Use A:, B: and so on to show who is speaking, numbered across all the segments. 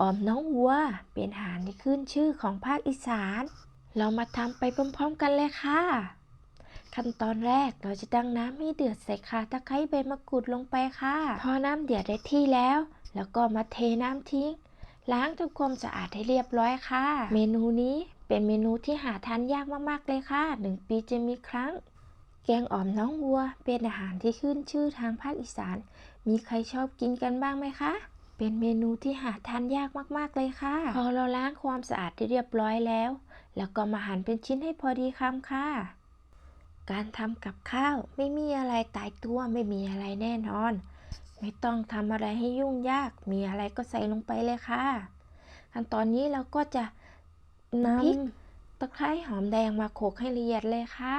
A: ออมน้องวัว เป็นอาหารที่ขึ้นชื่อของภาคอีสาน เรามาทำไปพร้อมๆกันเลยค่ะ ขั้นตอนแรกเราจะตั้งน้ำให้เดือดใส่ข่าตะไคร้ใบมะกรูดลงไปค่ะ พอน้ำเดือดได้ที่แล้ว แล้วก็มาเทน้ำทิ้ง ล้างทำความสะอาดให้เรียบร้อยค่ะ เมนูนี้เป็นเมนูที่หาทานยากมากๆเลยค่ะหนึ่งปีจะมีครั้งแกงอ่อมน้องวัวเป็นอาหารที่ขึ้นชื่อทางภาคอีสาน มีใครชอบกินกันบ้างไหมคะ เป็นเมนูที่หาทานยากมากๆเลยค่ะ พอเราล้างความสะอาดได้เรียบร้อยแล้ว แล้วก็มาหั่นเป็นชิ้นให้พอดีคำค่ะ การทำกับข้าวไม่มีอะไรตายตัวไม่มีอะไรแน่นอน ไม่ต้องทำอะไรให้ยุ่งยาก มีอะไรก็ใส่ลงไปเลยค่ะขั้นตอนนี้เราก็จะนำพริกตะไคร้หอมแดงมาโขลกให้ละเอียดเลยค่ะ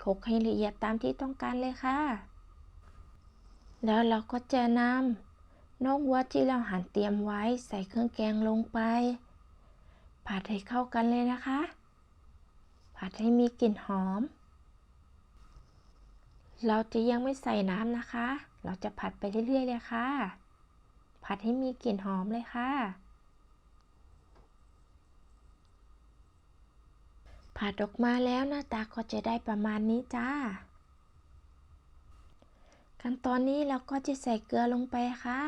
A: โขลกให้ละเอียดตามที่ต้องการเลยค่ะ แล้วเราก็จะนำ น้องวัวที่เราหั่นเตรียมไว้ใส่เครื่องแกงลงไป ผัดให้เข้ากันเลยนะคะ ผัดให้มีกลิ่นหอม เราจะยังไม่ใส่น้ำนะคะ เราจะผัดไปเรื่อยๆเลยค่ะ ผัดให้มีกลิ่นหอมเลยค่ะ ผัดออกมาแล้วหน้าตาก็จะได้ประมาณนี้จ้า ขั้นตอนนี้เราก็จะใส่เกลือลงไปค่ะ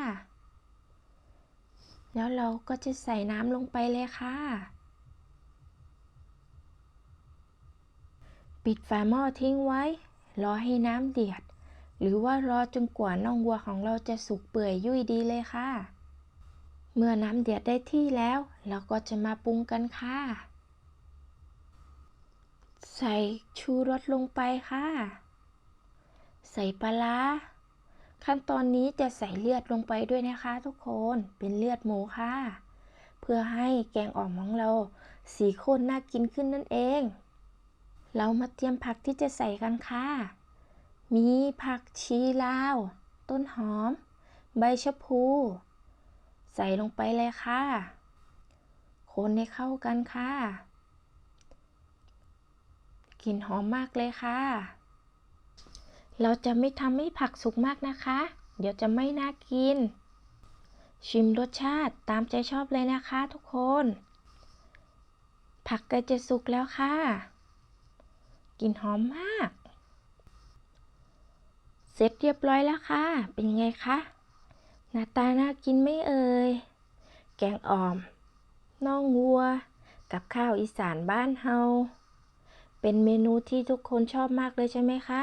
A: แล้วเราก็จะใส่น้ำลงไปเลยค่ะ ปิดฝาหม้อทิ้งไว้ รอให้น้ำเดือด หรือว่ารอจนกว่าน่องวัวของเราจะสุกเปื่อยยุ่ยดีเลยค่ะ เมื่อน้ำเดือดได้ที่แล้ว เราก็จะมาปรุงกันค่ะ ใส่ชูรสลงไปค่ะ ใส่ปลาร้าขั้นตอนนี้จะใส่เลือดลงไปด้วยนะคะทุกคนเป็นเลือดหมูค่ะ เพื่อให้แกงอ่อมของเรา สีข้นน่ากินขึ้นนั่นเอง เรามาเตรียมผักที่จะใส่กันค่ะ มีผักชีลาว ต้นหอม ใบชะพู ใส่ลงไปเลยค่ะ คนให้เข้ากันค่ะ กลิ่นหอมมากเลยค่ะ เราจะไม่ทำให้ผักสุกมากนะคะ เดี๋ยวจะไม่น่ากิน ชิมรสชาติตามใจชอบเลยนะคะทุกคน ผักใกล้จะสุกแล้วค่ะกลิ่นหอมมาก เสร็จเรียบร้อยแล้วค่ะ เป็นไงคะหน้าตาน่ากินไม่เอ่ย แกงอ่อม น่องวัว กับข้าวอีสานบ้านเฮา เป็นเมนูที่ทุกคนชอบมากเลยใช่ไหมคะ